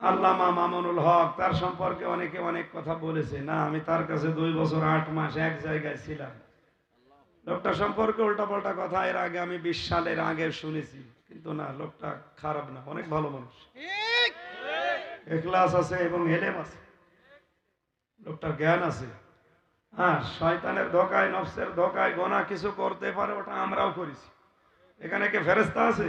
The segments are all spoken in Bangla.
আল্লামা মামুনুল হক তার সম্পর্কে অনেকে অনেক কথা বলেছে। না আমি তার কাছে দুই বছর আট মাস এক জায়গায় ছিলাম। লোকটা সম্পর্কে উল্টাপাল্টা কথা এর আগে আমি বিশ সালের আগে শুনেছি। কিন্তু না লোকটা খারাপ না অনেক ভালো মানুষ। এখলাস আছে এবং এলেম আছে। লোকটার জ্ঞান আছে। হ্যাঁ শয়তানের ধোকায় নফসের ধোকায় গোনা কিছু করতে পারে ওটা আমরাও করেছি। এখানে কে ফেরেস্তা আছে?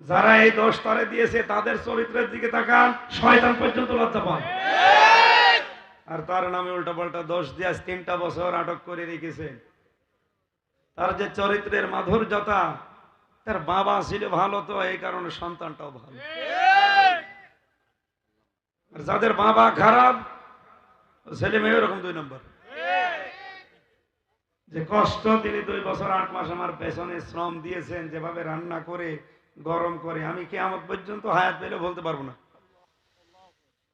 যারা এই দোষ তারে দিয়েছে তাদের চরিত্রের দিকে তাকান। শয়তান পর্যন্ত লজ্জা পায় আর তার নামে উল্টাপাল্টা দোষ দিয়ে তিনটা বছর আটক করে রেখেছে। তার যে চরিত্রের মাধুর্যতা তার বাবা ছিল ভালো তো এই কারণে সন্তানটাও ভালো। আর যাদের বাবা খারাপ ছেলে মেয়ে ওরকম দুই নম্বর। যে কষ্ট তিনি দুই বছর আট মাস আমার পেছনে শ্রম দিয়েছেন যেভাবে রান্না করে গরম করে আমি কি আমার পর্যন্ত হায়াত পেলে বলতে পারব না।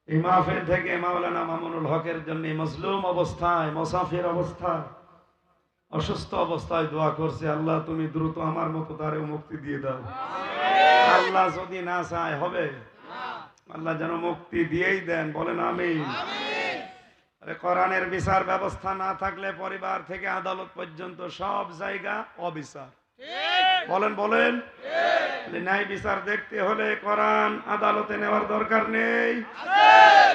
এই মাহফিল থেকে মাওলানা মামুনুল হকের জন্য মজলুম অবস্থায় মোসাফির অবস্থায় অসুস্থ অবস্থায় দোয়া করছে আল্লাহ তুমি দ্রুত আমার মতো তারেও মুক্তি দিয়ে দাও। আল্লাহ যদি না চায় হবে। আল্লাহ যেন মুক্তি দিয়েই দেন বলেন আমি কোরআনের বিচার ব্যবস্থা না থাকলে পরিবার থেকে আদালত পর্যন্ত সব জায়গা অবিচার। বলেন বলেন। ন্যায় বিচার দেখতে হলে কোরআন আদালতে নেওয়ার দরকার নেই।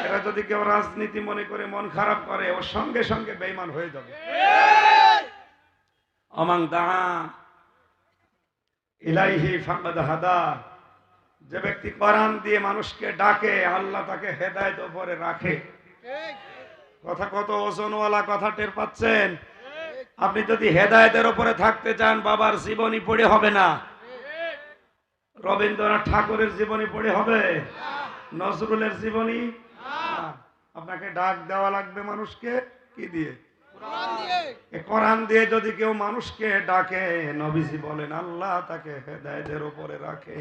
এরা যদি কেউ রাজনীতি মনে করে মন খারাপ করে ওর সঙ্গে সঙ্গে বেইমান হয়ে যাবে। অমাং দাহা ইলাইহি ফাকাদ যে ব্যক্তি কোরআন দিয়ে মানুষকে ডাকে, আল্লাহ তাকে হেদায়েত উপরে রাখে। কথা কত ওজনওয়ালা কথা টের পাচ্ছেন? আপনি যদি হেদায়েতের উপরে থাকতে চান বাবার জীবনী পড়ে হবে না। রবীন্দ্রনাথ ঠাকুরের জীবনী পড়ে হবে। নজরুলের জীবনী আপনাকে ডাক দেওয়া লাগবে মানুষকে কি দিয়ে? কোরআন দিয়ে যদি কেউ মানুষকে ডাকে নবীজি বলেন আল্লাহ তাকে হেদায়েতের উপরে রাখে।